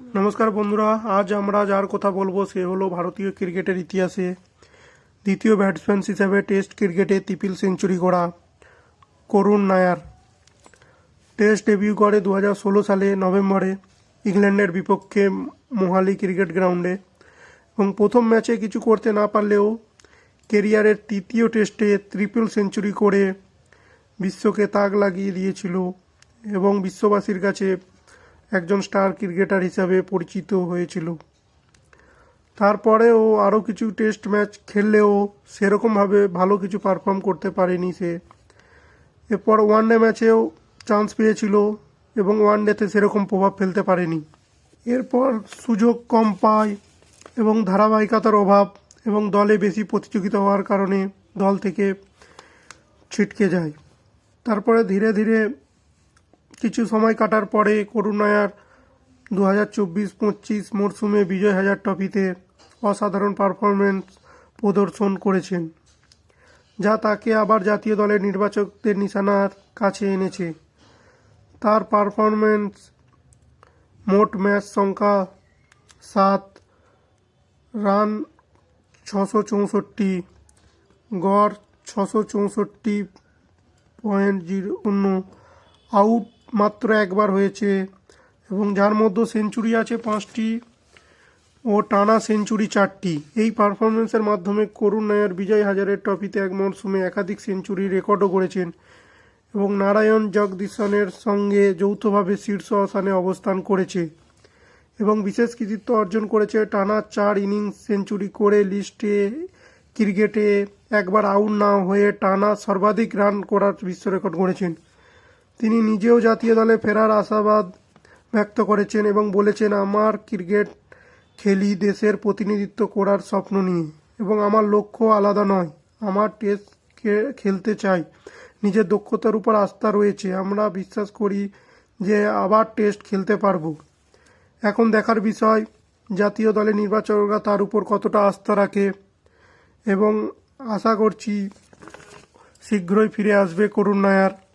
নমস্কার বন্ধুরা, আজ আমরা যার কথা বলব সে হলো ভারতীয় ক্রিকেটের ইতিহাসে দ্বিতীয় ব্যাটসম্যান হিসেবে টেস্ট ক্রিকেটে তিপিল সেঞ্চুরি করা করুণ নায়ার। টেস্ট ডেবিউ করে দু সালে নভেম্বরে ইংল্যান্ডের বিপক্ষে মোহালি ক্রিকেট গ্রাউন্ডে এবং প্রথম ম্যাচে কিছু করতে না পারলেও কেরিয়ারের তৃতীয় টেস্টে ট্রিপল সেঞ্চুরি করে বিশ্বকে তাক লাগিয়ে দিয়েছিল এবং বিশ্ববাসীর কাছে একজন স্টার ক্রিকেটার হিসাবে পরিচিত হয়েছিল। তারপরেও আরও কিছু টেস্ট ম্যাচ খেললেও সেরকমভাবে ভালো কিছু পারফর্ম করতে পারেনি সে। এরপর ওয়ানডে ম্যাচেও চান্স পেয়েছিল এবং ওয়ানডেতে সেরকম প্রভাব ফেলতে পারেনি। এরপর সুযোগ কম পায় এবং ধারাবাহিকতার অভাব এবং দলে বেশি প্রতিযোগিতা হওয়ার কারণে দল থেকে ছিটকে যায়। তারপরে ধীরে ধীরে কিছু সময় কাটার পরে করুণায়ার দু হাজার চব্বিশ পঁচিশ মরশুমে বিজয় হাজার ট্রফিতে অসাধারণ পারফরমেন্স প্রদর্শন করেছেন, যা তাকে আবার জাতীয় দলের নির্বাচকদের নিশানার কাছে এনেছে। তার পারফরমেন্স মোট ম্যাচ সংখ্যা সাত, রান ছশো চৌষট্টি, গড় ছশো চৌষট্টি পয়েন্ট জিরো শূন্য, আউট মাত্র একবার হয়েছে এবং যার মধ্যে সেঞ্চুরি আছে পাঁচটি ও টানা সেঞ্চুরি চারটি। এই পারফরমেন্সের মাধ্যমে করুণ নায়ার বিজয় হাজারের ট্রফিতে এক মরশুমে একাধিক সেঞ্চুরি রেকর্ডও করেছেন এবং নারায়ণ জগদীশনের সঙ্গে যৌথভাবে শীর্ষ স্থানে অবস্থান করেছে এবং বিশেষ কৃতিত্ব অর্জন করেছে টানা চার ইনিংস সেঞ্চুরি করে লিস্টে ক্রিকেটে একবার আউট না হয়ে টানা সর্বাধিক রান করার বিশ্ব রেকর্ড গড়েছেন। তিনি নিজেও জাতীয় দলে ফেরার আশাবাদ ব্যক্ত করেছেন এবং বলেছেন, আমার ক্রিকেট খেলি দেশের প্রতিনিধিত্ব করার স্বপ্ন নিয়ে এবং আমার লক্ষ্য আলাদা নয়। আমার টেস্ট খেলতে চাই। নিজের দক্ষতার উপর আস্থা রয়েছে। আমরা বিশ্বাস করি যে আবার টেস্ট খেলতে পারব। এখন দেখার বিষয়, জাতীয় দলের নির্বাচকরা তার উপর কতটা আস্থা রাখে এবং আশা করছি শীঘ্রই ফিরে আসবে করুণ নায়ার।